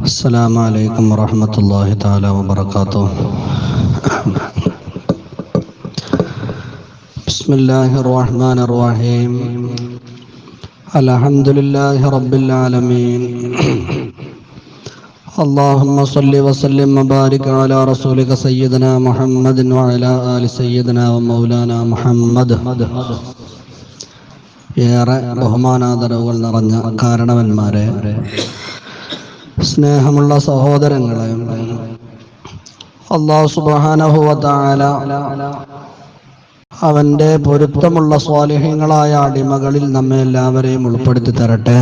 السلام عليكم ورحمة الله تعالى وبركاته بسم الله الرحمن الرحيم الحمد لله رب العالمين اللهم صل وسلم وبارك على رسولك سيدنا محمد وعلى آل سيدنا ومولانا محمد ഏറെ ബഹുമാനാദരവുകൾ നിറഞ്ഞ കാരണവന്മാരെ സ്നേഹമുള്ള സഹോദരങ്ങളെ അള്ളാഹു സുബാനഹുവല അവന്റെ പൊരുത്തമുള്ള സ്വാലിഹ്യങ്ങളായ അടിമകളിൽ നമ്മെ എല്ലാവരെയും ഉൾപ്പെടുത്തി തരട്ടെ.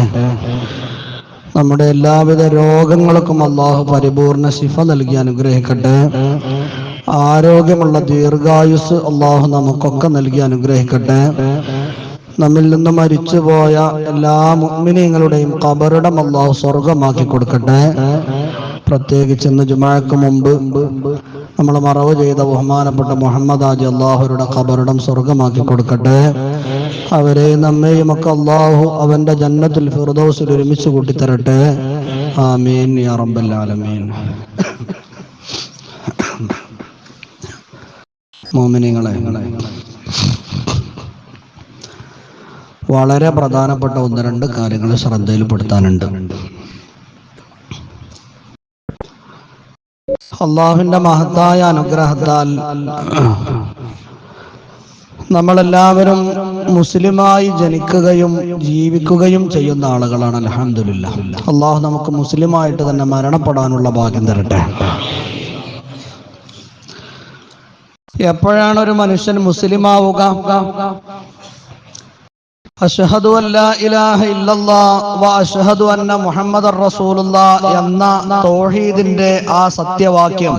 നമ്മുടെ എല്ലാവിധ രോഗങ്ങൾക്കും അള്ളാഹു പരിപൂർണ ശിഫ നൽകി അനുഗ്രഹിക്കട്ടെ. ആരോഗ്യമുള്ള ദീർഘായുസ് അള്ളാഹു നമുക്കൊക്കെ നൽകി അനുഗ്രഹിക്കട്ടെ. നമ്മിൽ നിന്ന് മരിച്ചുപോയ എല്ലാ മുഗ്മിനീങ്ങളുടെയും കബറിടം അള്ളാഹു സ്വർഗമാക്കി കൊടുക്കട്ടെ. പ്രത്യേകിച്ച് ഇന്ന് ജുമാക്ക് മുമ്പ് നമ്മൾ മറവ് ചെയ്ത ബഹുമാനപ്പെട്ട മുഹമ്മദ് ആജി അള്ളാഹുരുടെ ഖബറിടം സ്വർഗമാക്കി കൊടുക്കട്ടെ. അവരെ നമ്മയും ഒക്കെ അള്ളാഹു അവന്റെ ജന്നത്തുൽ ഫിർദൗസിൽ ഒരുമിച്ച് കൂട്ടിത്തരട്ടെ. ആമീൻ യാ റബ്ബൽ ആലമീൻ. മോമിനിങ്ങളെ വളരെ പ്രധാനപ്പെട്ട ഒന്ന് രണ്ട് കാര്യങ്ങൾ ശ്രദ്ധയിൽപ്പെടുത്താനുണ്ട്. അള്ളാഹുവിന്റെ മഹത്തായ അനുഗ്രഹത്താൽ നമ്മളെല്ലാവരും മുസ്ലിമായി ജനിക്കുകയും ജീവിക്കുകയും ചെയ്യുന്ന ആളുകളാണ്. അലഹമില്ല അള്ളാഹു നമുക്ക് മുസ്ലിമായിട്ട് തന്നെ മരണപ്പെടാനുള്ള ഭാഗ്യം തരട്ടെ. എപ്പോഴാണ് ഒരു മനുഷ്യൻ മുസ്ലിമാവുക? അഷ്ഹദു അഷ്ഹദു അന്ന മുഹമ്മദർ റസൂലുള്ളാഹ് എന്ന തൗഹീദിന്റെ ആ സത്യവാക്യം.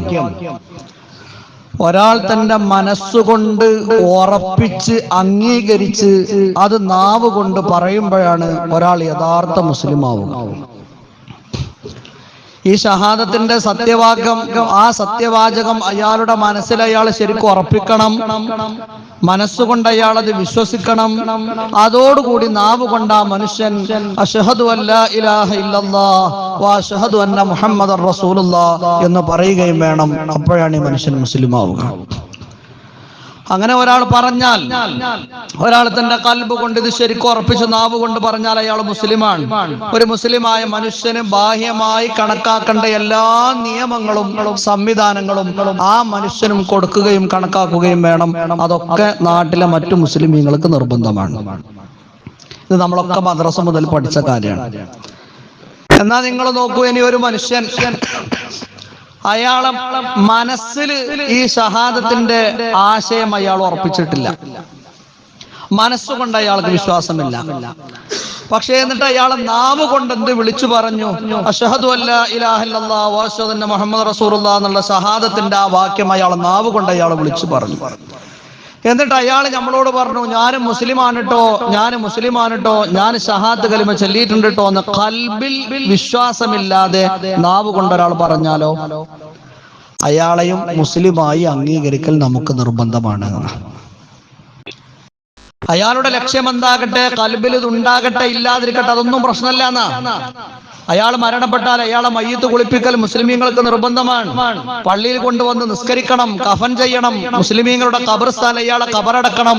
ഒരാൾ തന്റെ മനസ്സുകൊണ്ട് ഉറപ്പിച്ച് അംഗീകരിച്ച് അത് നാവ് കൊണ്ട് പറയുമ്പോഴാണ് ഒരാൾ യഥാർത്ഥ മുസ്ലിം ഈ ഷഹാദത്തിന്റെ സത്യവാക്യം ആ സത്യവാചകം അയാളുടെ മനസ്സിൽ അയാൾ ശരിക്കും ഉറപ്പിക്കണം. മനസ്സുകൊണ്ട് അയാൾ അത് വിശ്വസിക്കണം. അതോടുകൂടി നാവ് കൊണ്ട് ആ മനുഷ്യൻ അഷഹദു അന്ന മുഹമ്മദർ റസൂലുള്ള എന്ന് പറയുകയും വേണം. അപ്പോഴാണ് ഈ മനുഷ്യൻ മുസ്ലിം ആവുക അങ്ങനെ ഒരാൾ പറഞ്ഞാൽ ഒരാൾ തന്റെ കൽബ് കൊണ്ട് ഇത് ശരിക്കും ഉറപ്പിച്ച് നാവ് കൊണ്ട് പറഞ്ഞാൽ അയാൾ മുസ്ലിമാണ്. ഒരു മുസ്ലിമായ മനുഷ്യന് ബാഹ്യമായി കണക്കാക്കേണ്ട എല്ലാ നിയമങ്ങളും സംവിധാനങ്ങളും ആ മനുഷ്യനും കൊടുക്കുകയും കണക്കാക്കുകയും വേണം. അതൊക്കെ നാട്ടിലെ മറ്റു മുസ്ലിമീങ്ങൾക്ക് നിർബന്ധമാണ്. ഇത് നമ്മളൊക്കെ മദ്രസ മുതൽ പഠിച്ച കാര്യമാണ്. എന്നാ നിങ്ങൾ നോക്കൂ ഇനി ഒരു മനുഷ്യൻ അയാളെ മനസ്സിൽ ഈ ഷഹാദത്തിന്റെ ആശയം അയാൾ ഉറപ്പിച്ചിട്ടില്ല. മനസ്സുകൊണ്ട് അയാൾക്ക് വിശ്വാസമില്ല. പക്ഷേ എന്നിട്ട് അയാളെ നാവ് കൊണ്ട് എന്ത് വിളിച്ചു പറഞ്ഞു? അഷഹദു അല്ല ഇലാഹല്ല മുഹമ്മദ് റസൂർ എന്നുള്ള ഷഹാദത്തിന്റെ ആ വാക്യം അയാൾ നാവ് കൊണ്ട് അയാൾ വിളിച്ചു പറഞ്ഞു. എന്നിട്ട് അയാൾ നമ്മളോട് പറഞ്ഞു ഞാനും മുസ്ലിമാണ് കേട്ടോ ഞാൻ മുസ്ലിമാണ് കേട്ടോ ഞാൻ ഷഹാദ് കലിമ ചൊല്ലിയിട്ടുണ്ട് കേട്ടോ എന്ന് കൽബിൽ വിശ്വാസമില്ലാതെ നാവ് കൊണ്ട് ഒരാൾ പറഞ്ഞാലോ? അയാളെയും മുസ്ലിമായി അംഗീകരിക്കൽ നമുക്ക് നിർബന്ധമാണ്. അയാളുടെ ലക്ഷ്യം എന്താകട്ടെ? കൽബിൽ ഇത് ഉണ്ടാകട്ടെ ഇല്ലാതിരിക്കട്ടെ അതൊന്നും പ്രശ്നമല്ല എന്നാ. അയാൾ മരണപ്പെട്ടാൽ അയാളെ മയ്യത്ത് കുളിപ്പിക്കൽ മുസ്ലിമീങ്ങൾക്ക് നിർബന്ധമാണ്. പള്ളിയിൽ കൊണ്ടുവന്ന് നിസ്കരിക്കണം കഫൻ ചെയ്യണം മുസ്ലിമീങ്ങളുടെ കബർസ്ഥാൻ അയാളെ കബറടക്കണം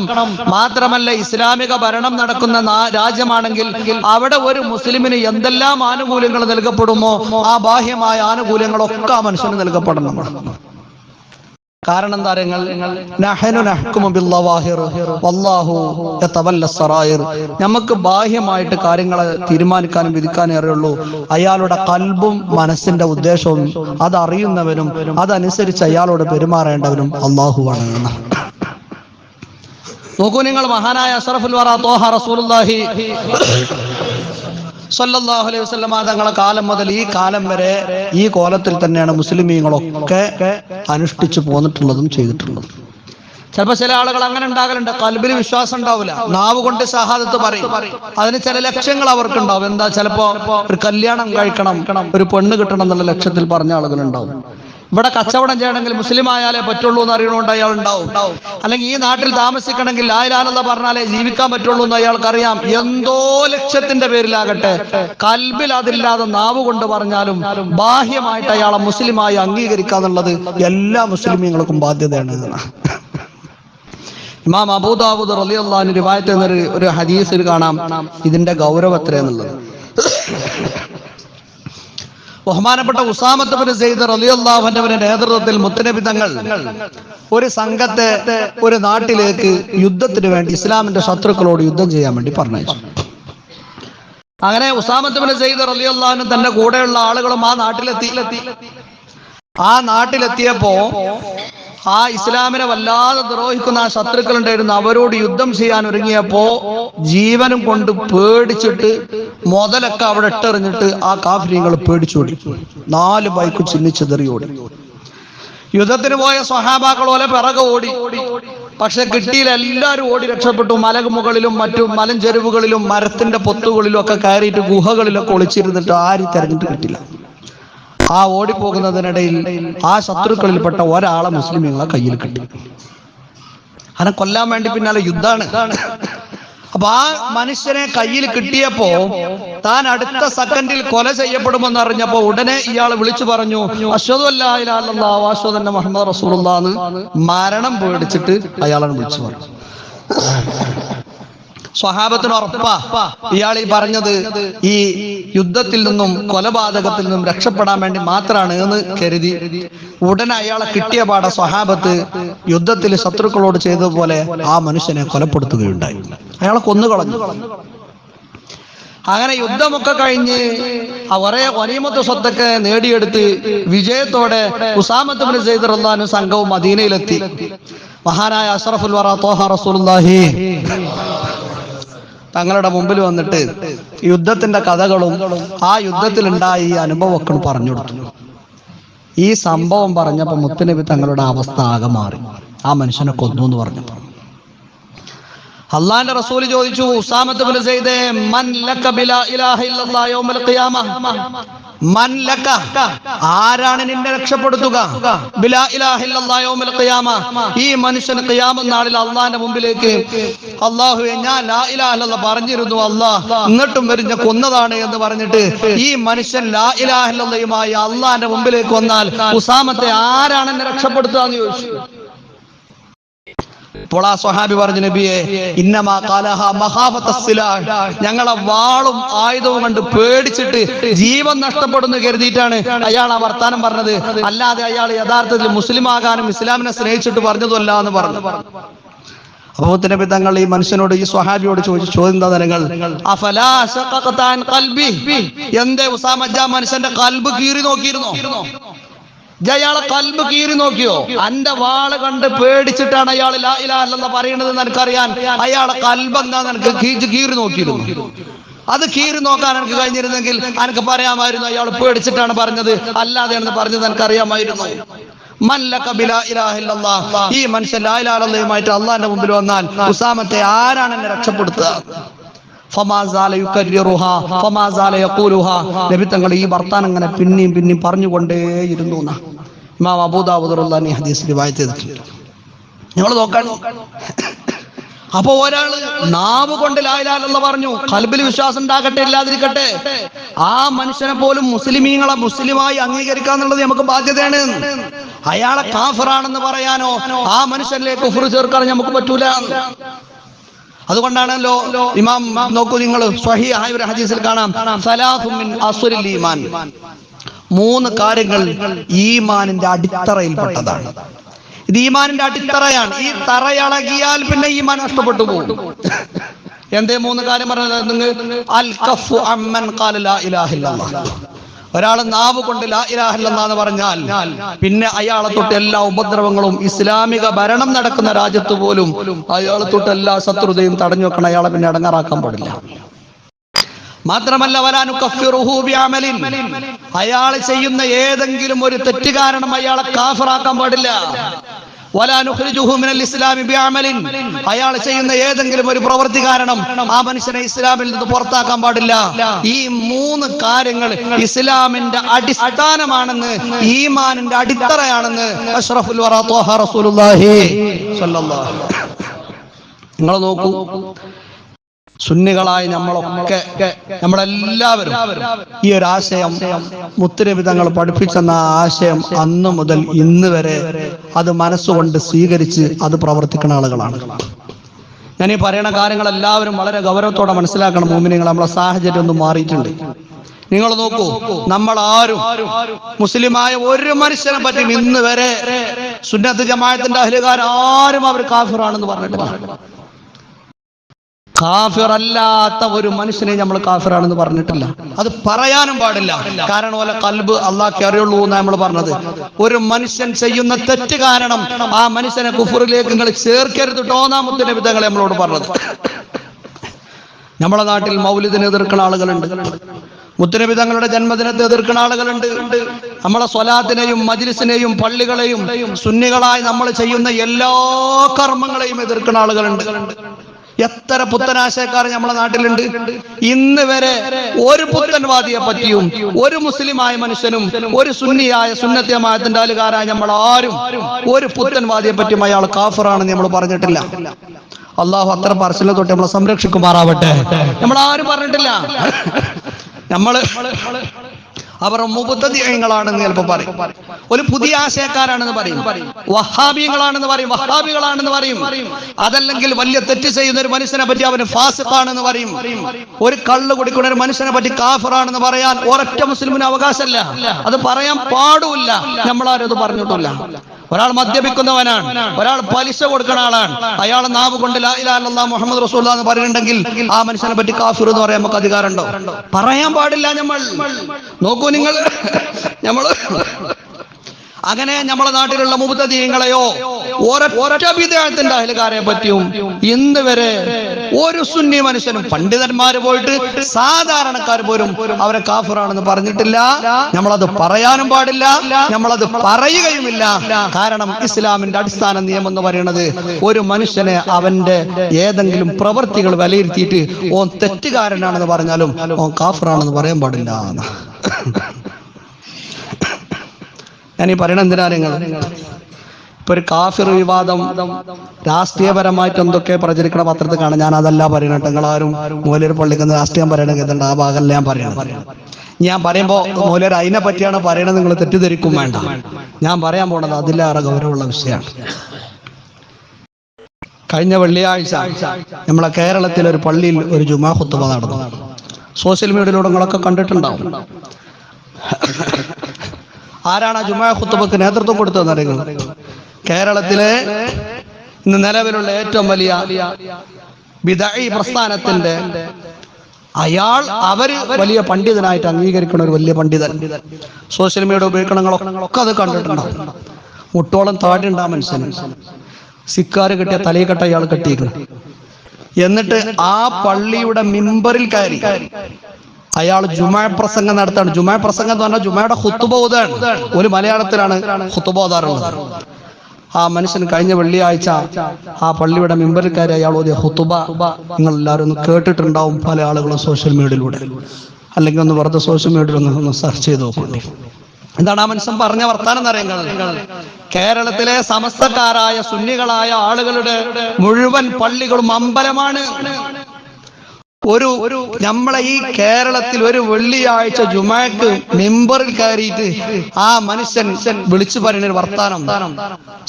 മാത്രമല്ല ഇസ്ലാമിക ഭരണം നടക്കുന്ന രാജ്യമാണെങ്കിൽ അവിടെ ഒരു മുസ്ലിമിന് എന്തെല്ലാം ആനുകൂല്യങ്ങൾ നൽകപ്പെടുമോ? ആ ബാഹ്യമായ ആനുകൂല്യങ്ങളൊക്കെ ആ മനുഷ്യന് നൽകപ്പെടണം. കാരണം എന്താ നമുക്ക് ബാഹ്യമായിട്ട് കാര്യങ്ങളെ തീരുമാനിക്കാനും വിധിക്കാനും അറിയുള്ളൂ. അയാളുടെ കൽബും മനസ്സിന്റെ ഉദ്ദേശവും അതറിയുന്നവനും അതനുസരിച്ച് അയാളോട് പെരുമാറേണ്ടവനും അള്ളാഹുവാണ് നോക്കൂ നിങ്ങൾ മഹാനായ അഷറഫുൽ വറ തോഹ റസൂലുള്ളാഹി സല്ലല്ലാഹു അലൈഹി വസല്ലമ തങ്ങളെ കാലം മുതൽ ഈ കാലം വരെ ഈ കോലത്തിൽ തന്നെയാണ് മുസ്ലിമീങ്ങളൊക്കെ അനുഷ്ഠിച്ചു പോന്നിട്ടുള്ളതും ചെയ്തിട്ടുള്ളതും. ചിലപ്പോ ചില ആളുകൾ അങ്ങനെ ഉണ്ടാകലുണ്ട്. കൽബിൽ വിശ്വാസം ഉണ്ടാവില്ല നാവ് കൊണ്ട് സഹാദത്ത് പറയും. അതിന് ചില ലക്ഷ്യങ്ങൾ അവർക്ക് ഉണ്ടാവും എന്താ ചിലപ്പോ ഒരു കല്യാണം കഴിക്കണം ഒരു പെണ്ണ് കിട്ടണം എന്നുള്ള ലക്ഷ്യത്തിൽ പറഞ്ഞ ആളുകളുണ്ടാവും. ഇവിടെ കച്ചവടം ചെയ്യണമെങ്കിൽ മുസ്ലിം ആയാലേ പറ്റുള്ളൂ എന്ന് അറിയണോണ്ട് അയാൾ ഉണ്ടാവും. അല്ലെങ്കിൽ ഈ നാട്ടിൽ താമസിക്കണമെങ്കിൽ ലായിലാലെന്ന് പറഞ്ഞാലേ ജീവിക്കാൻ പറ്റുള്ളൂ എന്ന് അയാൾക്ക് അറിയാം എന്തോ ലക്ഷ്യത്തിന്റെ പേരിലാകട്ടെ. കൽബിൽ അതില്ലാതെ നാവ് കൊണ്ട് പറഞ്ഞാലും ബാഹ്യമായിട്ട് അയാളെ മുസ്ലിമായി അംഗീകരിക്കാന്നുള്ളത് എല്ലാ മുസ്ലിമീങ്ങൾക്കും ബാധ്യതയാണ് ഇമാം അബൂദാബുദ് റളിയല്ലാഹു റിവായത്ത് എന്നൊരു ഒരു ഹദീസിൽ കാണാം. ഇതിന്റെ ഗൗരവത്ര എന്നുള്ളത്? ബഹുമാനപ്പെട്ട ഉസാമത്ത് ബിൻ സെയ്ദ് റളിയല്ലാഹുവിന്റെ നേതൃത്വത്തിൽ മുത്തനബി തങ്ങൾ ഒരു സംഘത്തെ ഒരു നാട്ടിലേക്ക് യുദ്ധത്തിന് വേണ്ടി ഇസ്ലാമിന്റെ ശത്രുക്കളോട് യുദ്ധം ചെയ്യാൻ വേണ്ടി പറഞ്ഞു അങ്ങനെ ഉസാമത്ത് ബിൻ സെയ്ദ് റളിയല്ലാഹുവിനും തന്റെ കൂടെയുള്ള ആളുകളും ആ നാട്ടിലെത്തി. ആ നാട്ടിലെത്തിയപ്പോ ആ ഇസ്ലാമിനെ വല്ലാതെ ദ്രോഹിക്കുന്ന ആ ശത്രുക്കൾ ഉണ്ടായിരുന്നു അവരോട് യുദ്ധം ചെയ്യാൻ ഒരുങ്ങിയപ്പോ ജീവനും കൊണ്ട് പേടിച്ചിട്ട് മുതലൊക്കെ അവിടെ ഇട്ടെറിഞ്ഞിട്ട് ആ കാഫര്യങ്ങൾ പേടിച്ചോടി നാല് ബൈക്ക് ചിന്നിച്ചെതറി ഓടി. യുദ്ധത്തിന് പോയ സ്വഹാബാക്കൾ പോലെ പിറകെ ഓടി. പക്ഷെ കിട്ടിയില്ല. എല്ലാവരും ഓടി രക്ഷപ്പെട്ടു. മലമുകളിലും മറ്റു മലഞ്ചെരുവുകളിലും മരത്തിന്റെ പൊത്തുകളിലും ഒക്കെ കയറിയിട്ട് ഗുഹകളിലൊക്കെ ഒളിച്ചിരുന്നിട്ട് ആരും തെരഞ്ഞിട്ട് കിട്ടില്ല ആ ഓടിപ്പോകുന്നതിനിടയിൽ ആ ശത്രുക്കളിൽപ്പെട്ട ഒരാളെ മുസ്ലിമീങ്ങളെ കയ്യിൽ കിട്ടി. അവനെ കൊല്ലാൻ വേണ്ടി പിന്നാലെ യുദ്ധമാണ്. അപ്പൊ ആ മനുഷ്യനെ കയ്യിൽ കിട്ടിയപ്പോ താൻ അടുത്ത സെക്കൻഡിൽ കൊല ചെയ്യപ്പെടുമെന്ന് അറിഞ്ഞപ്പോ ഉടനെ ഇയാൾ വിളിച്ചു പറഞ്ഞു അശ്വതു അല്ലാഹ് മുഹമ്മദ് റസൂലുള്ളാന്ന് മരണം പേടിച്ചിട്ട് അയാളാണ് വിളിച്ചു പറഞ്ഞു. സ്വഹാബത്തിന് ഉറപ്പാ. ഇയാൾ ഈ പറഞ്ഞത് ഈ യുദ്ധത്തിൽ നിന്നും കൊലപാതകത്തിൽ നിന്നും രക്ഷപ്പെടാൻ വേണ്ടി മാത്രമാണ് എന്ന് കരുതി. ഉടനെ അയാളെ കിട്ടിയ പാട സ്വഹാബത്ത് യുദ്ധത്തിൽ ശത്രുക്കളോട് ചെയ്തതുപോലെ ആ മനുഷ്യനെ കൊലപ്പെടുത്തുകയുണ്ടായി. അയാളെ കൊന്നുകളഞ്ഞു അങ്ങനെ യുദ്ധമൊക്കെ കഴിഞ്ഞ് അവരെ ഒനീമത്ത് സ്വത്തൊക്കെ നേടിയെടുത്ത് വിജയത്തോടെ ഉസാമത്ത് ബിൻ സംഘവും മദീനയിലെത്തി. മഹാനായ അഷ്റഫുൽ വറ തോഹ റസൂലുള്ളാഹി. തങ്ങളുടെ മുമ്പിൽ വന്നിട്ട് യുദ്ധത്തിന്റെ കഥകളും ആ യുദ്ധത്തിലുണ്ടായ ഈ അനുഭവമൊക്കെ പറഞ്ഞു കൊടുത്തു. ഈ സംഭവം പറഞ്ഞപ്പോ മുത്തുനബി തങ്ങളുടെ അവസ്ഥ ആകെ മാറി. ആ മനുഷ്യനെ കൊന്നു എന്ന് പറഞ്ഞപ്പോ അള്ളാന്റെ റസൂൽ ചോദിച്ചു ഉസാമത്ത് ബിൻ സെയ്ദേ മൻ ലക ബിലാ ഇലാഹ ഇല്ലല്ലാഹ് യൗമൽ ഖിയാമ. മൻ ലക ആരാണ് നിന്നെ രക്ഷപ്പെടുത്തുക ഈ മനുഷ്യൻ നാളിൽ അള്ളാന്റെ മുമ്പിലേക്ക്. അള്ളാഹുവെ ഞാൻ ലാ പറഞ്ഞിരുന്നു അള്ളാഹ് എന്നിട്ടും വരിഞ്ഞ കൊന്നതാണ് എന്ന് പറഞ്ഞിട്ട് ഈ മനുഷ്യൻ ലാ ഇലാഹ ഇല്ലല്ലാഹുമായി അള്ളാന്റെ മുമ്പിലേക്ക് വന്നാൽ ഉസാമത്തെ ആരാണ് എന്നെ രക്ഷപ്പെടുത്തുക എന്ന് ചോദിച്ചു. ഇപ്പോൾ ആ സ്വഹാബി പറഞ്ഞു നബിയെ ഇന്നമാ കാലഹ. ഞങ്ങളെ വാളും ആയുധവും കണ്ട് പേടിച്ചിട്ട് ജീവൻ നഷ്ടപ്പെടുന്നു കരുതിയിട്ടാണ് അയാൾ ആ വർത്താനം പറഞ്ഞത്. അല്ലാതെ അയാൾ യഥാർത്ഥത്തിൽ മുസ്ലിം ആകാനും ഇസ്ലാമിനെ സ്നേഹിച്ചിട്ട് പറഞ്ഞതുമല്ല എന്ന് പറഞ്ഞു. അപ്പൊ നബി തങ്ങൾ ഈ മനുഷ്യനോട് ഈ സ്വഹാബിയോട് ചോദിച്ചു ചോദ്യം നിങ്ങൾ എന്തേ ഉസാമ ജാ മനുഷ്യന്റെ കൽബ് കീറി നോക്കിയിരുന്നോ? അയാളെ കൽബ് കീറി നോക്കിയോ അന്റെ വാൾ കണ്ട് പേടിച്ചിട്ടാണ് അയാൾ ഇല്ലല്ലാഹ് പറയണത് എനിക്കറിയാൻ അയാളെ കൽബ് എന്താ നിനക്ക് കീറി നോക്കിയിരുന്നു അത് കീറി നോക്കാൻ എനിക്ക് കഴിഞ്ഞിരുന്നെങ്കിൽ എനിക്ക് പറയാമായിരുന്നു അയാൾ പേടിച്ചിട്ടാണ് പറഞ്ഞത് അല്ലാതെയാണെന്ന് പറഞ്ഞത് എനിക്ക് അറിയാമായിരുന്നു മല്ലക ബിലാ ഇലാഹ ഇല്ലല്ലാഹ്. ഈ മനുഷ്യൻ ലാ ഇലാഹ ഇല്ലല്ലാഹുമായിട്ട് അള്ളാന്റെ മുമ്പിൽ വന്നാൽ ഉസാമത്തെ ആരാണ് എന്നെ രക്ഷപ്പെടുത്തുക. നബി തങ്ങൾ ഈ വർത്താനം ഇങ്ങനെ പിന്നെയും പിന്നെയും പറഞ്ഞുകൊണ്ടേയിരുന്നു എന്നാ. ഇമാം അബൂദാബുദുറുല്ലാഹി ഹദീസ് റിവായത്ത് ചെയ്തിട്ടുണ്ട്. നിങ്ങൾ നോക്കാൻ അപ്പൊ ഒരാൾ നാവ് കൊണ്ട് ലായിലാലെന്ന് പറഞ്ഞു കൽബിൽ വിശ്വാസം ഉണ്ടാകട്ടെ ഇല്ലാതിരിക്കട്ടെ. ആ മനുഷ്യനെ പോലും മുസ്ലിമീങ്ങളെ മുസ്ലിമായി അംഗീകരിക്കുക എന്നുള്ളത് നമുക്ക് ബാധ്യതയാണ്. അയാളെ കാഫറാണെന്ന് പറയാനോ ആ മനുഷ്യനിലേക്ക് കുഫർ ചേർക്കാൻ നമുക്ക് പറ്റൂല. അതുകൊണ്ടാണല്ലോ ഇമാം നോക്കൂ നിങ്ങൾ സ്വഹീഹായ ഒരു ഹദീസിൽ കാണാം സലാഹു മിൻ അസ്വരിൽ ഈമാൻ. മൂന്ന് കാര്യങ്ങൾ ഈമാനിന്റെ അടിത്തറയിൽപ്പെട്ടതാണ്. ഇത് ഈമാനിന്റെ അടിത്തറയാണ്. ഈ തറയളകിയാൽ പിന്നെ ഈമാൻ നഷ്ടപ്പെട്ടു പോകും. എന്തേ മൂന്ന് കാര്യം പറഞ്ഞത് നിങ്ങൾ? അൽ അമ്മൻ ഖാല ലാ ഇലാഹ ഇല്ലല്ലാഹ് ഒരാൾ നാവ് കൊണ്ട് ലാ ഇലാഹില്ലെന്നാന്ന് പറഞ്ഞാൽ പിന്നെ അയാളെ തൊട്ട് എല്ലാ ഉപദ്രവങ്ങളും ഇസ്ലാമിക ഭരണം നടക്കുന്ന രാജ്യത്ത് പോലും അയാളെ തൊട്ട് എല്ലാ ശത്രുതയും തടഞ്ഞു വെക്കണം. അയാളെ പിന്നെ അടങ്ങാറാക്കാൻ പാടില്ല. മാത്രമല്ല വലാനു കഫിറുഹു ബിഅമലിൻ. അയാൾ ചെയ്യുന്ന ഏതെങ്കിലും ഒരു തെറ്റ് കാരണം അയാളെ കാഫറാക്കാൻ പാടില്ല. ഇസ്ലാമി അയാൾ ചെയ്യുന്ന ഏതെങ്കിലും ഒരു പ്രവൃത്തി കാരണം ആ മനുഷ്യനെ ഇസ്ലാമിൽ നിന്ന് പുറത്താക്കാൻ പാടില്ല. ഈ മൂന്ന് കാര്യങ്ങൾ ഇസ്ലാമിന്റെ അടിസ്ഥാനമാണെന്ന് ഈമാനിന്റെ അടിത്തറയാണെന്ന് അഷ്റഫുൽ റസൂലുള്ളാഹി നിങ്ങൾ നോക്കൂ. സുന്നികളായ നമ്മളൊക്കെ നമ്മളെല്ലാവരും ഈ ഒരു ആശയം മുത്തുരവിധങ്ങൾ പഠിപ്പിച്ചെന്ന ആശയം അന്ന് മുതൽ ഇന്ന് വരെ അത് മനസ്സുകൊണ്ട് സ്വീകരിച്ച് അത് പ്രവർത്തിക്കുന്ന ആളുകളാണ്. ഞാൻ ഈ പറയുന്ന കാര്യങ്ങൾ എല്ലാവരും വളരെ ഗൗരവത്തോടെ മനസ്സിലാക്കണം മോമിനിങ്ങൾ നമ്മളെ സാഹചര്യം ഒന്ന് മാറിയിട്ടുണ്ട്. നിങ്ങൾ നോക്കൂ നമ്മൾ ആരും മുസ്ലിമായ ഒരു മനുഷ്യനെ പറ്റി ഇന്ന് വരെ സുന്നത്ത് ജമായത്തിന്റെ അഹ്ലുകാർ ആരും അവർ കാഫിറാണെന്ന് പറഞ്ഞിട്ടില്ല. കാഫിർ അല്ലാത്ത ഒരു മനുഷ്യനെ നമ്മൾ കാഫിറാണെന്ന് പറഞ്ഞിട്ടില്ല. അത് പറയാനും പാടില്ല. കാരണം പോലെ കൽബ് അള്ളാഹ് അറിയുള്ളൂ എന്നാണ് നമ്മൾ പറഞ്ഞത്. ഒരു മനുഷ്യൻ ചെയ്യുന്ന തെറ്റ് കാരണം ആ മനുഷ്യനെ കുഫറിലേക്ക് നിങ്ങൾ ചേർക്കരുത് ടോന്നാമത്തിന്റെ വിധങ്ങളെ നമ്മളോട് പറഞ്ഞത്. നമ്മളെ നാട്ടിൽ മൗലിദിനെ എതിർക്കുന്ന ആളുകളുണ്ട്. മുത്തനബി തങ്ങളുടെ ജന്മദിനത്തെ എതിർക്കുന്ന ആളുകളുണ്ട്. നമ്മളെ സ്വലാത്തിനെയും മജിലിസിനെയും പള്ളികളെയും സുന്നികളായി നമ്മൾ ചെയ്യുന്ന എല്ലാ കർമ്മങ്ങളെയും എതിർക്കുന്ന ആളുകളുണ്ട്. എത്ര പുത്തനാശയക്കാർ നമ്മളെ നാട്ടിലുണ്ട്? ഇന്ന് വരെ ഒരു പുത്തൻവാദിയെ പറ്റിയും ഒരു മുസ്ലിമായ മനുഷ്യനും ഒരു സുന്നിയായ സുന്നത്യമായത്തിന്റെ ആളുകാരായ നമ്മൾ ആരും ഒരു പുത്തൻവാദിയെ പറ്റിയും അയാൾ കാഫറാണെന്ന് നമ്മൾ പറഞ്ഞിട്ടില്ല. അള്ളാഹു അത്ര പറച്ചിലെ തൊട്ട് നമ്മളെ സംരക്ഷിക്കുമാറാവട്ടെ. നമ്മൾ ആരും പറഞ്ഞിട്ടില്ല. നമ്മൾ അവർ മുബത്തതികളാണെന്ന് ചിലപ്പോൾ പറയും. ഒരു പുതിയ ആശയക്കാരാണെന്ന് പറയും. വഹാബിയങ്ങളാണെന്ന് പറയും വഹാബികളാണെന്ന് പറയും. അതല്ലെങ്കിൽ വലിയ തെറ്റ് ചെയ്യുന്ന ഒരു മനുഷ്യനെ പറ്റി അവന് ഫാസിഖാണെന്ന് പറയും. ഒരു കള്ള് കുടിക്കുന്ന ഒരു മനുഷ്യനെ പറ്റി കാഫറാണെന്ന് പറയാൻ ഒരൊറ്റ മുസ്ലിമിന് അവകാശമല്ല. അത് പറയാൻ പാടുമില്ല. നമ്മളാരും അത് പറഞ്ഞിട്ടില്ല. ഒരാൾ മദ്യപിക്കുന്നവനാണ് ഒരാൾ പലിശ കൊടുക്കുന്ന ആളാണ്. അയാൾ നാവ് കൊണ്ട് മുഹമ്മദ് റസൂലുള്ള എന്ന് പറയുന്നുണ്ടെങ്കിൽ ആ മനുഷ്യനെ പറ്റി കാഫിർ എന്ന് പറയാൻ നമുക്ക് അധികാരമുണ്ടോ? പറയാൻ പാടില്ല നമ്മൾ. നോക്കൂ നിങ്ങൾ നമ്മൾ അങ്ങനെ നമ്മളെ നാട്ടിലുള്ള മുബത്തദീയങ്ങളെയോ ഒരൊറ്റ വിദേഹത്തിന്റെ അയൽക്കാരെ പറ്റിയും ഇന്ന് വരെ ഒരു സുന്നി മനുഷ്യനും പണ്ഡിതന്മാര് പോയിട്ട് സാധാരണക്കാർ പോലും അവരെ കാഫിറാണെന്ന് പറഞ്ഞിട്ടില്ല. നമ്മളത് പറയാനും പാടില്ല. നമ്മളത് പറയുകയുമില്ല. കാരണം ഇസ്ലാമിന്റെ അടിസ്ഥാന നിയമം എന്ന് പറയുന്നത് ഒരു മനുഷ്യനെ അവന്റെ ഏതെങ്കിലും പ്രവൃത്തികൾ വിലയിരുത്തിയിട്ട് ഓൻ തെറ്റുകാരനാണെന്ന് പറഞ്ഞാലും ഓൻ കാഫിറാണെന്ന് പറയാൻ പാടില്ല. ഞാൻ ഈ പറയണ എന്തിനാ നിങ്ങൾ? ഇപ്പൊ ഒരു കാഫിർ വിവാദം രാഷ്ട്രീയപരമായിട്ട് എന്തൊക്കെ പ്രചരിക്കണ പത്രത്തിൽ കാണാം ഞാൻ അതല്ല പറയണ നിങ്ങൾ ആരും മൂലർ പള്ളിക്കുന്ന രാഷ്ട്രീയം പറയണ കേട്ടോ ആ ഭാഗമല്ല ഞാൻ പറയണം ഞാൻ പറയുമ്പോ മൂലർ അതിനെ പറ്റിയാണ് പറയണത് നിങ്ങൾ തെറ്റിദ്ധരിക്കും വേണ്ട. ഞാൻ പറയാൻ പോണത് അതിലേറെ ഗൗരവമുള്ള വിഷയമാണ്. കഴിഞ്ഞ വെള്ളിയാഴ്ച നമ്മളെ കേരളത്തിലെ ഒരു പള്ളിയിൽ ഒരു ജുമാ ഹുത്തുമ നടന്നു. സോഷ്യൽ മീഡിയയിലൂടെ നിങ്ങളൊക്കെ കണ്ടിട്ടുണ്ടാവും. ആരാണ് ആ ജുമാ ഖുത്തുബക്ക് നേതൃത്വം കൊടുത്തതെന്ന് അറിയുന്നത് കേരളത്തിലെ ഇന്ന് നിലവിലുള്ള ഏറ്റവും വലിയ ബിദഈ പ്രസ്ഥാനത്തിന്റെ അയാൾ അവർ വലിയ പണ്ഡിതനായിട്ട് അംഗീകരിക്കുന്ന ഒരു വലിയ പണ്ഡിതൻ. സോഷ്യൽ മീഡിയ ഉപയോഗിക്കണങ്ങളൊക്കെ അത് കണ്ടിട്ടുണ്ടാവും. മുട്ടോളം താടിണ്ടാ മനുഷ്യൻ. മനുഷ്യന് കിട്ടിയ തലയിൽ കെട്ട അയാൾ കെട്ടിയിരിക്കുന്നു. എന്നിട്ട് ആ പള്ളിയുടെ മിമ്പറിൽ കയറി. അയാൾ ജുമാ പ്രസംഗം നടത്താണ്. ജുമാ പ്രസംഗം എന്ന് പറഞ്ഞാൽ ജുമായുടെ ഹുത്തുബോധാണ് ഒരു മലയാളത്തിലാണ് ഹുത്തുബോധാറുള്ളത് ആ മനുഷ്യൻ കഴിഞ്ഞ വെള്ളിയാഴ്ച ആ പള്ളിയുടെ മെമ്പർക്കാരെ അയാൾ ഓതിയ ഹുത്തുബ നിങ്ങൾ എല്ലാവരും ഒന്ന് കേട്ടിട്ടുണ്ടാവും പല ആളുകളും സോഷ്യൽ മീഡിയയിലൂടെ. അല്ലെങ്കിൽ ഒന്ന് വെറുതെ സോഷ്യൽ മീഡിയയിൽ ഒന്ന് ഒന്ന് സെർച്ച് ചെയ്ത് നോക്കണ്ടേ എന്താണ് ആ മനുഷ്യൻ പറഞ്ഞ വർത്താനം എന്നറിയാം കേരളത്തിലെ സമസ്തക്കാരായ സുന്നികളായ ആളുകളുടെ മുഴുവൻ പള്ളികളും അമ്പലമാണ്. ഒരു നമ്മളെ ഈ കേരളത്തിൽ ഒരു വെള്ളിയാഴ്ച ജുമാക്ക് മെമ്പറിൽ കയറിയിട്ട് ആ മനുഷ്യൻ വിളിച്ചു പറയുന്ന ഒരു വർത്താനം.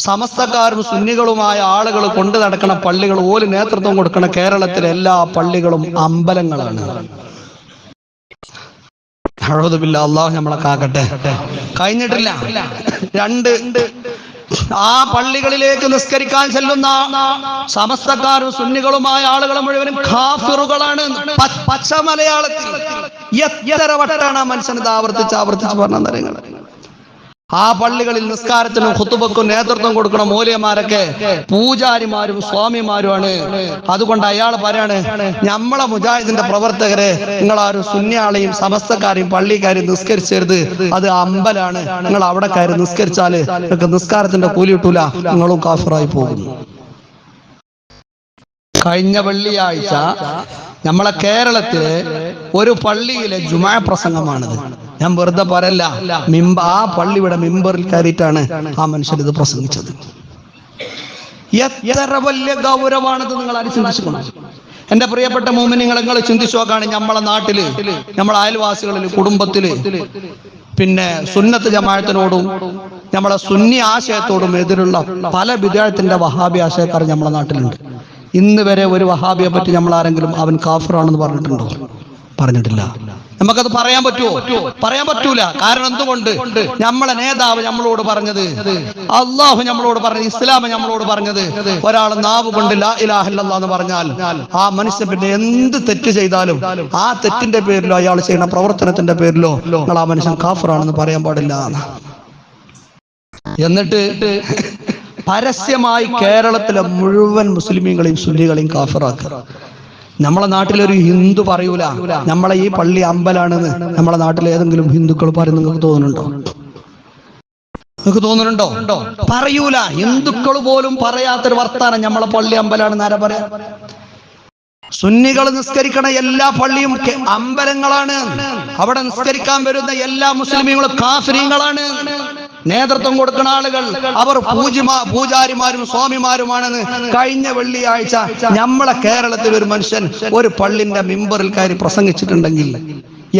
സമസ്തക്കാരും സുന്നികളുമായ ആളുകൾ കൊണ്ടു നടക്കുന്ന പള്ളികൾ ഓൽ നേതൃത്വം കൊടുക്കുന്ന കേരളത്തിലെ എല്ലാ പള്ളികളും അമ്പലങ്ങളാണ്. അള്ളാഹു നമ്മളെ കാക്കട്ടെ. കഴിഞ്ഞിട്ടില്ല. രണ്ട് ആ പള്ളികളിലേക്ക് നിസ്കരിക്കാൻ ചെല്ലുന്ന സമസ്തക്കാരും സുന്നികളുമായ ആളുകൾ മുഴുവനും ഖാഫിറുകളാണ് പച്ച മലയാളത്തിൽ എത്ര വട്ടാണ് ആ മനുഷ്യൻ ഇത് ആവർത്തിച്ച് ആവർത്തിച്ച് പറഞ്ഞ ആ പള്ളികളിൽ നിസ്കാരത്തിനും കുത്തുബക്കും നേതൃത്വം കൊടുക്കുന്ന മൂല്യമാരൊക്കെ പൂജാരിമാരും സ്വാമിമാരുമാണ്. അതുകൊണ്ട് അയാൾ പറയാണ് നമ്മളെ മുജാഹിദിന്റെ പ്രവർത്തകരെ നിങ്ങൾ ആരും സുന്യാളെയും സമസ്തക്കാരെയും പള്ളിക്കാരെയും നിസ്കരിച്ചരുത്. അത് അമ്പലാണ്. നിങ്ങൾ അവിടെ കയറി നിസ്കരിച്ചാൽ നിങ്ങൾക്ക് നിസ്കാരത്തിന്റെ കൂലി കിട്ടൂല. നിങ്ങളും കാഫറായി പോകും കഴിഞ്ഞ വെള്ളിയാഴ്ച നമ്മളെ കേരളത്തിലെ ഒരു പള്ളിയിലെ ജുമാ പ്രസംഗമാണിത്. ഞാൻ വെറുതെ പറയല്ല മിമ്പ ആ പള്ളിയുടെ മിമ്പറിൽ കയറിയിട്ടാണ് ആ മനുഷ്യൻ ഇത് പ്രസംഗിച്ചത്. എത്ര വലിയ ഗൗരവാണിത് നിങ്ങൾ ആരും എന്റെ പ്രിയപ്പെട്ട മൂമിന് നിങ്ങൾ ചിന്തിച്ചു നോക്കാണ് നമ്മളെ നാട്ടിൽ നമ്മളെ അയൽവാസികളിൽ കുടുംബത്തിൽ പിന്നെ സുന്നത്ത് ജമാഅത്തിനോടും നമ്മളെ സുന്നി ആശയത്തോടും എതിരുള്ള പല വിദ്യാർത്ഥിന്റെ വഹാബി ആശയക്കാർ നമ്മളെ നാട്ടിലുണ്ട്. ഇന്ന് വരെ ഒരു വഹാബിയെ പറ്റി നമ്മൾ ആരെങ്കിലും അവൻ കാഫറാണെന്ന് പറഞ്ഞിട്ടുണ്ടോ? പറഞ്ഞിട്ടില്ല. നമുക്കത് പറയാൻ പറ്റുമോ? പറയാൻ പറ്റൂല. കാരണം എന്തുകൊണ്ട്? നമ്മളെ നേതാവ് നമ്മളോട് പറഞ്ഞത് അള്ളാഹു നമ്മളോട് പറഞ്ഞത് ഇസ്ലാം നമ്മളോട് പറഞ്ഞത് ഒരാൾ നാവ് കൊണ്ട് എന്ന് പറഞ്ഞാൽ ആ മനുഷ്യൻ പിന്നെ എന്ത് തെറ്റ് ചെയ്താലും ആ തെറ്റിന്റെ പേരിലോ അയാൾ ചെയ്യുന്ന പ്രവർത്തനത്തിന്റെ പേരിലോ നിങ്ങൾ ആ മനുഷ്യൻ കാഫറാണെന്ന് പറയാൻ പാടില്ല. എന്ന്. എന്നിട്ട് പരസ്യമായി കേരളത്തിലെ മുഴുവൻ മുസ്ലിമീങ്ങളെയും സുന്നികളെയും കാഫറാക്കുക. നമ്മളെ നാട്ടിലൊരു ഹിന്ദു പറയൂല. നമ്മളെ ഈ പള്ളി അമ്പലാണെന്ന് നമ്മളെ നാട്ടിലെ ഏതെങ്കിലും ഹിന്ദുക്കൾ പറയും നിങ്ങൾക്ക് തോന്നുന്നുണ്ടോ? നിങ്ങൾക്ക് തോന്നുന്നുണ്ടോ? പറയൂല. ഹിന്ദുക്കൾ പോലും പറയാത്തൊരു വർത്താനം നമ്മളെ പള്ളി അമ്പലാണെന്ന് ആരാ പറയാ? സുന്നികൾ നിസ്കരിക്കണ എല്ലാ പള്ളിയും അമ്പലങ്ങളാണ്. അവിടെ നിസ്കരിക്കാൻ വരുന്ന എല്ലാ മുസ്ലിമീങ്ങളും കാഫര്യങ്ങളാണ് നേതൃത്വം കൊടുക്കുന്ന ആളുകൾ അവർ പൂജിമാ പൂജാരിമാരും സ്വാമിമാരുമാണെന്ന് കഴിഞ്ഞ വെള്ളിയാഴ്ച നമ്മളെ കേരളത്തിൽ ഒരു മനുഷ്യൻ ഒരു പള്ളിന്റെ മിമ്പറിൽ കയറി പ്രസംഗിച്ചിട്ടുണ്ടെങ്കിൽ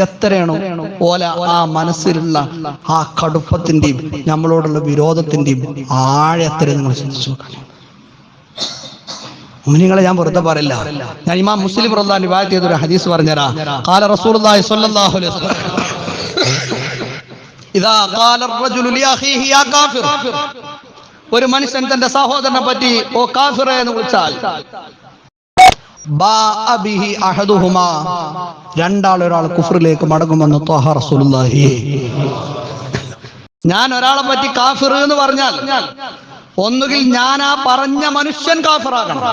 എത്രയാണോ ഓല ആ മനസ്സിലുള്ള ആ കടുപ്പത്തിന്റെയും നമ്മളോടുള്ള വിരോധത്തിന്റെയും ആഴെത്ര നിങ്ങൾ ചിന്തിച്ചു നിങ്ങളെ ഞാൻ വെറുതെ പറയില്ല. ഞാൻ ഇമാം മുസ്ലിം റഹ്ലാൻ വിവാഹ ചെയ്തൊരു ഹദീസ് പറഞ്ഞരാ കാല സ്വല്ലല്ലാഹു അലൈഹി വസല്ലം. ഇതാ കാഫിർ. ഒരു മനുഷ്യൻ തന്റെ സഹോദരനെ പറ്റി ഓ കാഫിറ എന്ന് വിളിച്ചാൽ രണ്ടാൾ ഒരാൾ കുഫറിലേക്ക് മടങ്ങുമെന്ന് ഞാൻ ഒരാളെ പറ്റി കാഫിർ എന്ന് പറഞ്ഞാൽ ഒന്നുകിൽ ഞാൻ ആ പറഞ്ഞ മനുഷ്യൻ കാഫിറാകണം.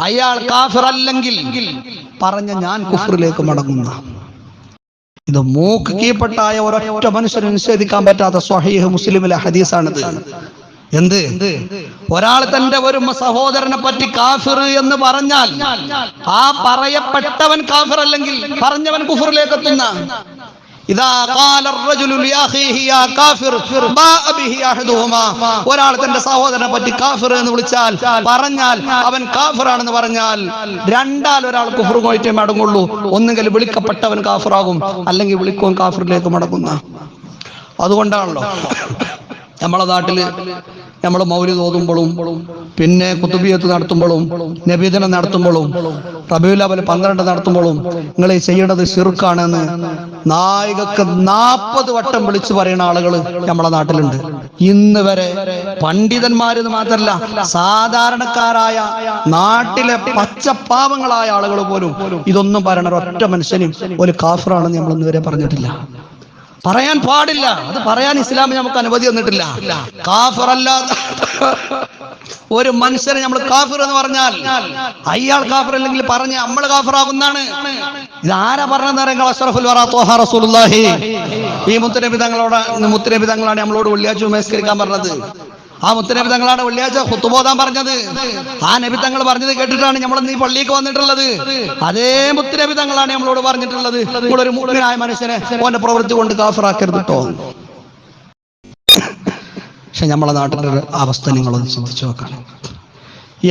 അയാൾ കാഫിറല്ലെങ്കിൽ പറഞ്ഞ ഞാൻ കുഫറിലേക്ക് മടങ്ങുന്ന ഇത് മൂക്ക് കീഴ്പ്പെട്ടായ ഒരൊറ്റ മനുഷ്യന് നിഷേധിക്കാൻ പറ്റാത്ത സ്വഹീഹ് മുസ്ലിമിലെ ഹദീസാണിത്. എന്ത്? ഒരാൾ തന്റെ ഒരു സഹോദരനെ പറ്റി കാഫിർ എന്ന് പറഞ്ഞാൽ ആ പറയപ്പെട്ടവൻ കാഫിർ അല്ലെങ്കിൽ പറഞ്ഞവൻ കുഫറിലേക്ക് എത്തുന്ന ഒരാൾ തന്റെ സഹോദരനെ പറ്റി കാഫിർ എന്ന് വിളിച്ചാൽ പറഞ്ഞാൽ അവൻ കാഫിറാണെന്ന് പറഞ്ഞാൽ രണ്ടാൽ ഒരാൾ കുഫർ പോയിട്ടേ മടങ്ങുള്ളൂ. ഒന്നുകിൽ വിളിക്കപ്പെട്ടവൻ കാഫിറാകും അല്ലെങ്കിൽ വിളിക്കുവൻ കാഫിറിലേക്ക് മടങ്ങുന്ന. അതുകൊണ്ടാണല്ലോ. നമ്മളെ നാട്ടിൽ നമ്മൾ മൗലി തോതുമ്പോഴും പിന്നെ കുത്തുബിയത്ത് നടത്തുമ്പോഴും നബീദനം നടത്തുമ്പോഴും റബിയുൽ അവൽ പന്ത്രണ്ട് നടത്തുമ്പോഴും നിങ്ങൾ ചെയ്യേണ്ടത് ഷിർക്കാണെന്ന് നായികക്ക് നാൽപ്പത് വട്ടം വിളിച്ചു പറയുന്ന ആളുകൾ നമ്മളെ നാട്ടിലുണ്ട്. ഇന്ന് വരെ പണ്ഡിതന്മാരെന്ന് മാത്രല്ല സാധാരണക്കാരായ നാട്ടിലെ പച്ചപ്പാവങ്ങളായ ആളുകൾ പോലും ഇതൊന്നും പറയണ ഒറ്റ മനുഷ്യനും ഒരു കാഫറാണെന്ന് നമ്മൾ ഇന്നുവരെ പറഞ്ഞിട്ടില്ല. പറയാൻ പാടില്ല. അത് പറയാൻ ഇസ്ലാമിൽ നമുക്ക് അനുമതി തന്നിട്ടില്ല. കാഫർ അല്ലാതെ ഒരു മനുഷ്യനെ നമ്മൾ കാഫിർ എന്ന് പറഞ്ഞാൽ അയാൾ കാഫിർ അല്ലെങ്കിൽ പറഞ്ഞ് നമ്മൾ കാഫിറാകുന്നാണ് ഇത് ആരാ പറഞ്ഞതെന്ന് ഈ മുത്തരബിതങ്ങളോട് മുത്തരബിതങ്ങളാണ് നമ്മളോട് വെള്ളിയാഴ്ച മേസ്കരിക്കാൻ പറഞ്ഞത്. ആ മുത്തനബി തങ്ങളാണ് വെള്ളിയാഴ്ച കുത്തുബോധാൻ പറഞ്ഞത്. ആ നബി തങ്ങൾ പറഞ്ഞത് കേട്ടിട്ടാണ് നമ്മൾ ഈ പള്ളിക്ക് വന്നിട്ടുള്ളത്. അതേ മുത്തനബി തങ്ങളാണ് നമ്മളോട് പറഞ്ഞിട്ടുള്ളത്. ഒരു മുഴുവനായ മനുഷ്യനെ ഓന്റെ പ്രവൃത്തി കൊണ്ട് കാഫറാക്കരുത് കേട്ടോ പക്ഷെ നമ്മളെ നാട്ടിലെ ഒരു അവസ്ഥ നിങ്ങളൊന്ന് ചിന്തിച്ചു നോക്കണം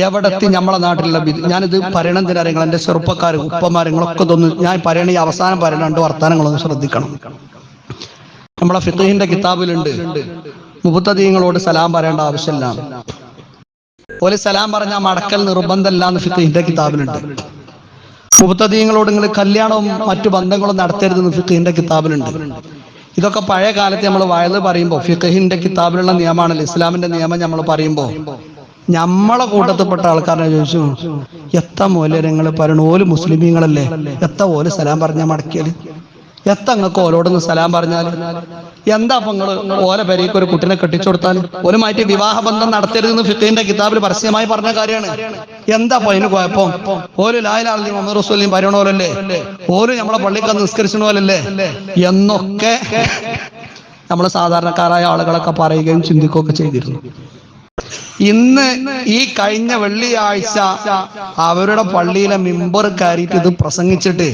എവിടത്തി നമ്മളെ നാട്ടിലുള്ള ഞാനിത് പറയണം നിങ്ങൾ എന്റെ ചെറുപ്പക്കാർ ഉപ്പമാർ നിങ്ങളൊക്കെ ഇതൊന്ന് ഞാൻ പറയണ ഈ അവസാനം പറയണ രണ്ട് വർത്താനങ്ങളൊന്ന് ശ്രദ്ധിക്കണം. നമ്മളെ ഫിത്തുഹിന്റെ കിതാബിലുണ്ട്. മുബത്തദീങ്ങളോട് സലാം പറയേണ്ട ആവശ്യമില്ല. ഒരു സലാം പറഞ്ഞാൽ മടക്കൽ നിർബന്ധമല്ല എന്ന് ഫിത്തഹിന്റെ കിതാബിലുണ്ട്. മുബുത്തദീങ്ങളോട് നിങ്ങൾ കല്യാണവും മറ്റു ബന്ധങ്ങളും നടത്തരുതെന്ന് ഫിഖഹിന്റെ കിതാബിലുണ്ട്. ഇതൊക്കെ പഴയ കാലത്ത് നമ്മൾ വയത് പറയുമ്പോൾ ഫിഖഹിന്റെ കിതാബിലുള്ള നിയമമാണല്ലോ ഇസ്ലാമിന്റെ നിയമം നമ്മൾ പറയുമ്പോൾ. നമ്മളെ കൂട്ടത്തിൽപ്പെട്ട ആൾക്കാരെ ചോദിച്ചു എത്ര മൂല്യങ്ങൾ പറയണ ഓൽ മുസ്ലിമീങ്ങളല്ലേ? എത്ര ഓൽ സലാം പറഞ്ഞ മടക്കിയാൽ എത്തങ്ങൾക്ക് ഓലോടൊന്ന് സലാം പറഞ്ഞാൽ എന്താ അപ്പൊ നിങ്ങൾ ഓല പെരേക്ക് ഒരു കുട്ടിനെ കെട്ടിച്ചു കൊടുത്താൽ മാറ്റി വിവാഹ ബന്ധം നടത്തരുതെന്ന് ഫിത്തിന്റെ കിതാബിൽ പരസ്യമായി പറഞ്ഞ കാര്യമാണ്. എന്താ അപ്പൊ അതിന് കുഴപ്പം? ഓരോ ലായലാളി മുഹമ്മദ് റസൂലിയും പറയണോലല്ലേ ഓരോ നമ്മളെ പള്ളിക്ക് നിസ്കരിച്ചണ പോലല്ലേ? എന്നൊക്കെ നമ്മൾ സാധാരണക്കാരായ ആളുകളൊക്കെ പറയുകയും ചിന്തിക്കുകയൊക്കെ ചെയ്തിരുന്നു. ഇന്ന് ഈ കഴിഞ്ഞ വെള്ളിയാഴ്ച അവരുടെ പള്ളിയിലെ മിമ്പർ കയറിയിട്ട് ഇത് പ്രസംഗിച്ചിട്ട്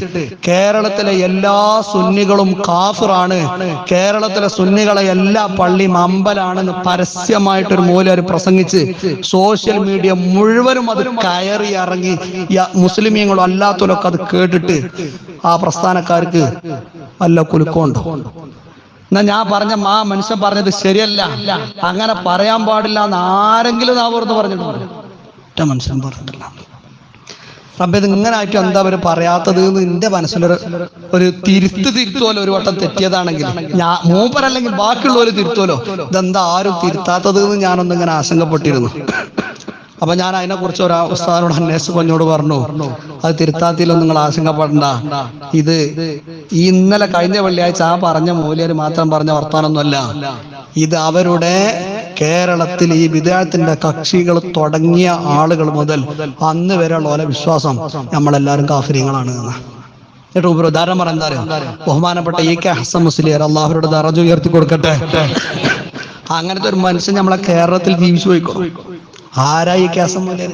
കേരളത്തിലെ എല്ലാ സുന്നികളും കാഫിറാണ്. കേരളത്തിലെ സുന്നികളെ എല്ലാ പള്ളിയും അമ്പലാണെന്ന് പരസ്യമായിട്ടൊരു മൂലർ പ്രസംഗിച്ച് സോഷ്യൽ മീഡിയ മുഴുവനും അത് കയറി ഇറങ്ങി. മുസ്ലിമീങ്ങളും അല്ലാത്തവരൊക്കെ അത് കേട്ടിട്ട് ആ പ്രസ്ഥാനക്കാർക്ക് വല്ല കുലുക്കമുണ്ടോ? എന്നാ ഞാൻ പറഞ്ഞ മാ മനുഷ്യൻ പറഞ്ഞത് ശരിയല്ല. അങ്ങനെ പറയാൻ പാടില്ല എന്ന് ആരെങ്കിലും നാ വെറുതെ പറഞ്ഞിട്ടുണ്ട്. ഒറ്റ മനുഷ്യൻ പറഞ്ഞിട്ടില്ല. റബ്ബെ ഇത് ഇങ്ങനെ ആയിട്ട് എന്താ അവർ പറയാത്തത് എന്ന് എന്റെ മനസ്സിലൊരു ഒരു തിരുത്ത് തിരുത്തുമല്ലോ ഒരു വട്ടം തെറ്റിയതാണെങ്കിൽ. ഞാൻ മൂപ്പരല്ലെങ്കിൽ ബാക്കിയുള്ളവർ തിരുത്തുമല്ലോ ഇതെന്താ ആരും തിരുത്താത്തത് എന്ന് ഞാനൊന്നിങ്ങനെ ആശങ്കപ്പെട്ടിരുന്നു. അപ്പൊ ഞാൻ അതിനെ കുറിച്ച് ഒരു ഉസ്താദിനോട് അന്വേഷിച്ച് കൊഞ്ഞോട് പറഞ്ഞു അത് തിരുത്താത്തിലൊന്നും നിങ്ങൾ ആശങ്കപ്പെടണ്ട. ഇത് ഈ ഇന്നലെ കഴിഞ്ഞ വെള്ളിയാഴ്ച ആ പറഞ്ഞ മൂല്യർ മാത്രം പറഞ്ഞ വർത്താനൊന്നുമല്ല. ഇത് അവരുടെ കേരളത്തിൽ ഈ വിദ്യാർത്ഥിന്റെ കക്ഷികൾ തുടങ്ങിയ ആളുകൾ മുതൽ അന്ന് വരെയുള്ള ഓരോ വിശ്വാസം നമ്മളെല്ലാവരും കാഫര്യങ്ങളാണ് എന്ന്. എന്നിട്ട് ഒരു ഉദാഹരണം അറിയോ? ബഹുമാനപ്പെട്ട ഈ കെ ഹസൻ മുസ്ലിയർ അള്ളാഹുരുടെ ദറജ് ഉയർത്തി കൊടുക്കട്ടെ. അങ്ങനത്തെ ഒരു മനുഷ്യൻ നമ്മളെ കേരളത്തിൽ ജീവിച്ചു പോയിക്കോ. ആരാ ഈ കാസമൂലർ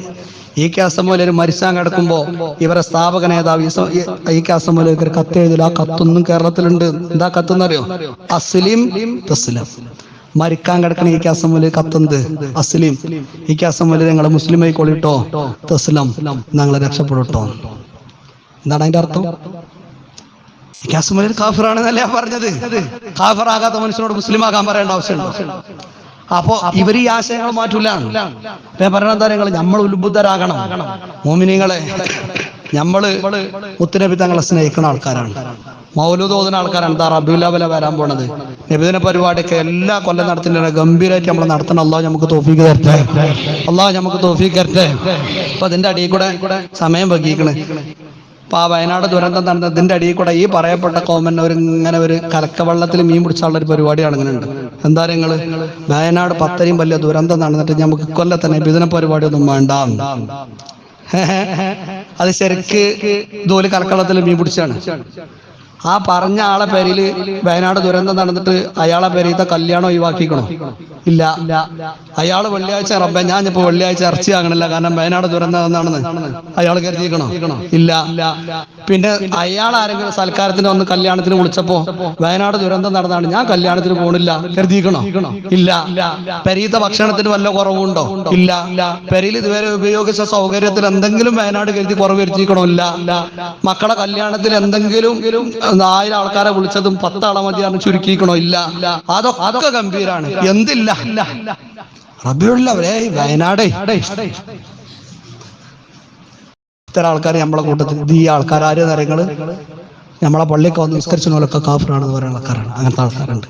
ഈ കാസമൂലർ മരിച്ചാൻ കിടക്കുമ്പോ ഇവരെ സ്ഥാപക നേതാവ് ഈ ഒരു കത്ത് എഴുതില്ല. ആ കത്തൊന്നും കേരളത്തിലുണ്ട്. എന്താ കത്തെന്നറിയോ? അസ്ലിം തസ്ലിം. മരിക്കാൻ കിടക്കണ ഈ കാസമൂൽ കത്തുന്നത് അസ്ലിം. ഈ കാസമൂൽ നിങ്ങൾ മുസ്ലിം ആയിക്കോളിട്ടോ. തസ്ലം. ഞങ്ങളെ രക്ഷപ്പെടട്ടോ. എന്താണ് അതിന്റെ അർത്ഥം? കാശ്മീർ കാഫിറാണെന്നല്ലേ പറഞ്ഞത്? കാഫിറാകാത്ത മനുഷ്യനോട് മുസ്ലിം ആകാൻ പറയേണ്ട ആവശ്യമുണ്ടോ? അപ്പോ ഇവർ ഈ ആശയങ്ങൾ മാറ്റൂല ഞാൻ പറഞ്ഞ എന്താ നിങ്ങൾ നമ്മൾ ഉത്ബുദ്ധരാകണം. മോമിനിങ്ങളെ നമ്മൾ മുത്തുനബി തങ്ങളെ സ്നേഹിക്കുന്ന ആൾക്കാരാണ്. മൗലൂദ് ഓതുന്ന ആൾക്കാരാണ് എന്താ റബിയുല്ലാബല വരാൻ പോണത്. നബിദിന പരിപാടിയൊക്കെ എല്ലാ കൊല്ലം നടത്തുന്ന ഗംഭീരമായിട്ട് നമ്മൾ നടത്തണം. അള്ളാഹ് നമുക്ക് തോഫീക്ക് തരട്ടെ. അള്ളാഹ് നമുക്ക് തോഫീക്ക് തരട്ടെ. അപ്പൊ അതിന്റെ അടിയിൽ കൂടെ സമയം വൈകിക്കണ്. അപ്പൊ ആ വയനാട് ദുരന്തം നടന്നതിന്റെ അടിയിൽ കൂടെ ഈ പറയപ്പെട്ട കോമൻ ഒരു ഇങ്ങനെ ഒരു കലക്കവെള്ളത്തിൽ മീൻ പിടിച്ചാലുള്ള ഒരു പരിപാടിയാണ് ഇങ്ങനെ ഉണ്ട്. എന്താ നിങ്ങൾ? വയനാട് പത്തരയും വലിയ ദുരന്തം നടന്നിട്ട് നമുക്ക് കൊല്ലത്തന്നെ ഇതിനെ പരിപാടി ഒന്നും വേണ്ട അത് ശരിക്ക് ഇതുപോലെ കലക്കവെള്ളത്തിൽ മീൻ പിടിച്ചാണ്. ആ പറഞ്ഞ ആളെ പേരിൽ വയനാട് ദുരന്തം നടന്നിട്ട് അയാളെ പേരിത്തെ കല്യാണം ഒഴിവാക്കിക്കണോ? ഇല്ല. അയാൾ വെള്ളിയാഴ്ച റബ്ബെ ഞാൻ ഇപ്പൊ വെള്ളിയാഴ്ച ഇറച്ചി വാങ്ങണില്ല. കാരണം വയനാട് ദുരന്തം എന്നാണെന്ന് അയാൾ കരുതിക്കണോ ഇല്ല. പിന്നെ അയാൾ ആരെങ്കിലും സൽക്കാരത്തിന് വന്ന് കല്യാണത്തിന് വിളിച്ചപ്പോ വയനാട് ദുരന്തം നടന്നാണ്. ഞാൻ കല്യാണത്തിന് പോണില്ല. കരുതിക്കണോ ഇല്ല. പെരീത്ത ഭക്ഷണത്തിന് വല്ല കുറവുണ്ടോ? ഇല്ല. പെരിയിൽ ഇതുവരെ ഉപയോഗിച്ച സൗകര്യത്തിൽ എന്തെങ്കിലും വയനാട് കരുതി കുറവ് വരുത്തിക്കണോ ഇല്ല. മക്കളെ കല്യാണത്തിൽ എന്തെങ്കിലും ആയിരം ആൾക്കാരെ വിളിച്ചതും പത്താളെ മതിയാണ് ചുരുക്കിക്കണോ ഇല്ല. അതൊക്കെ ഗംഭീരാണ്. എന്തില്ല? റബിയുള്ളവരെ വയനാട്. ഇത്തരം ആൾക്കാർ നമ്മളെ കൂട്ടത്തിൽ. ഈ ആൾക്കാർ ആര് നിറങ്ങൾ നമ്മളെ പള്ളിയൊക്കെ വന്ന് നിസ്കരിച്ച പോലൊക്കെ കാഫറാണെന്ന് പറയുന്ന ആൾക്കാരാണ്. അങ്ങനത്തെ ആൾക്കാരുണ്ട്.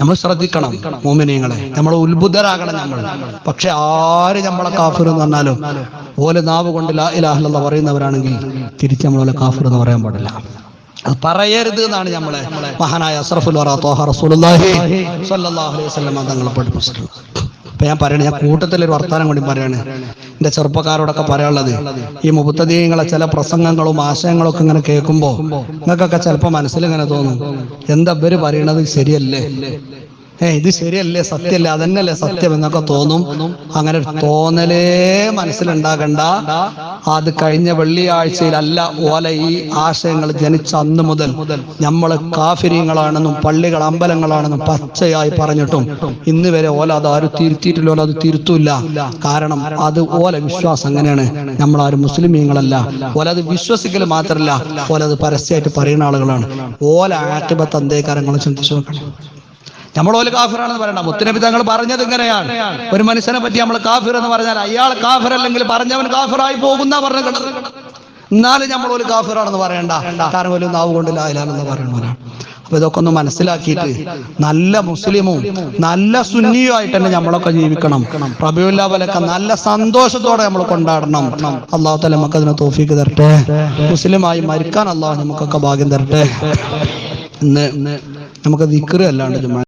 നമ്മൾ ശ്രദ്ധിക്കണം മോമിനിയങ്ങളെ നമ്മൾ ഉത്ബുദ്ധരാകണം നമ്മൾ. പക്ഷെ ആര് നമ്മളെ കാഫിർ എന്ന് പറഞ്ഞാലും ഓലെ നാവ് കൊണ്ട് ലാ ഇലാഹല്ല പറയുന്നവരാണെങ്കിൽ തിരിച്ച് നമ്മളെ കാഫിർ എന്ന് പറയാൻ പാടില്ല. പറയരുത് എന്നാണ് നമ്മളെ മഹാനായ അസ്രഫുൽ തങ്ങൾ പഠിപ്പിച്ചിട്ടുള്ളത് അപ്പൊ ഞാൻ പറയണേ ഞാൻ കൂട്ടത്തിൽ ഒരു വർത്താനം കൂടി പറയാണ്. എന്റെ ചെറുപ്പക്കാരോടൊക്കെ പറയാനുള്ളത് ഈ മുപ്പത്തധികങ്ങളെ ചില പ്രസംഗങ്ങളും ആശയങ്ങളും ഒക്കെ ഇങ്ങനെ കേൾക്കുമ്പോ നിങ്ങൾക്കൊക്കെ ചിലപ്പോ മനസ്സിൽ ഇങ്ങനെ തോന്നും എന്താ ഇവർ പറയണത് ശരിയല്ലേ? ഏ ഇത് ശരിയല്ലേ? സത്യമല്ലേ അതന്നെയല്ലേ സത്യം എന്നൊക്കെ തോന്നും. അങ്ങനെ തോന്നലേ മനസ്സിലുണ്ടാകണ്ട. അത് കഴിഞ്ഞ വെള്ളിയാഴ്ചയിലല്ല ഓല ഈ ആശയങ്ങൾ ജനിച്ച അന്ന് മുതൽ നമ്മൾ കാഫിര്യങ്ങളാണെന്നും പള്ളികൾ അമ്പലങ്ങളാണെന്നും പച്ചയായി പറഞ്ഞിട്ടും ഇന്ന് വരെ ഓല അത് ആരും തിരുത്തിയിട്ടില്ല അത് തിരുത്തൂല്ല. കാരണം അത് ഓല വിശ്വാസം അങ്ങനെയാണ്. നമ്മൾ ആരും മുസ്ലിമീങ്ങളല്ല. ഓല അത് വിശ്വസിക്കൽ മാത്രമല്ല ഓല അത് പരസ്യമായിട്ട് പറയുന്ന ആളുകളാണ്. ഓല അന്തേക്കാരങ്ങൾ ചിന്തിച്ചു നോക്കണം. നമ്മൾ ഓൽ കാഫിറാണെന്ന് പറയണ്ട. മുത്തനബി തങ്ങൾ പറഞ്ഞത് ഇങ്ങനെയാണ്. ഒരു മനുഷ്യനെ പറ്റി നമ്മൾ കാഫിർ എന്ന് പറഞ്ഞാൽ അയാൾ കാഫിർ അല്ലെങ്കിൽ പറഞ്ഞവൻ കാഫിറായി പോകുന്ന പറഞ്ഞു എന്നാലും നമ്മൾ ഒരു കാഫിറാണെന്ന് പറയണ്ട. കാരണം ഒരു നാവ് കൊണ്ട് ലായിലാണെന്ന് പറയുന്നവരാണ് അപ്പൊ ഇതൊക്കെ ഒന്ന് മനസ്സിലാക്കിയിട്ട് നല്ല മുസ്ലിമും നല്ല സുന്നിയും ആയിട്ട് തന്നെ നമ്മളൊക്കെ ജീവിക്കണം. റബിയുല്ലാവലൊക്കെ നല്ല സന്തോഷത്തോടെ നമ്മൾ കൊണ്ടാടണം. അള്ളാഹു തല നമുക്ക് അതിനെ തോഫിക്ക് തരട്ടെ. മുസ്ലിമായി മരിക്കാൻ അള്ളാഹു നമുക്കൊക്കെ ഭാഗ്യം തരട്ടെ. ഇന്ന് നമുക്ക് ദിക്കറ് അല്ലാണ്ട്